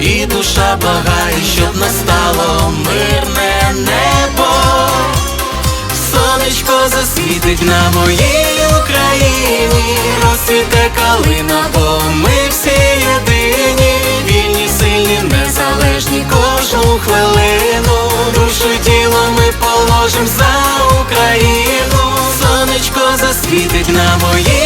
І душа благає, щоб настало мирне небо. Сонечко засвітить на моїй Україні, розцвіте калина, бо ми всі єдині, вільні, сильні, незалежні кожну хвилину. Душу тіло ми положим за Україну. Сонечко засвітить на моїй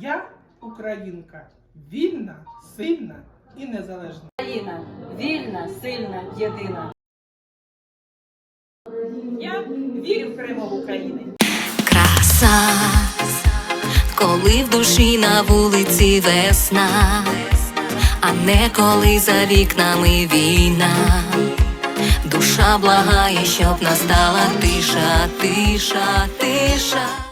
Я українка, вільна, сильна і незалежна. Україна вільна, сильна, єдина. Я вірю в перемогу України. Краса, коли в душі на вулиці весна, а не коли за вікнами війна. Душа благає, щоб настала тиша, тиша, тиша.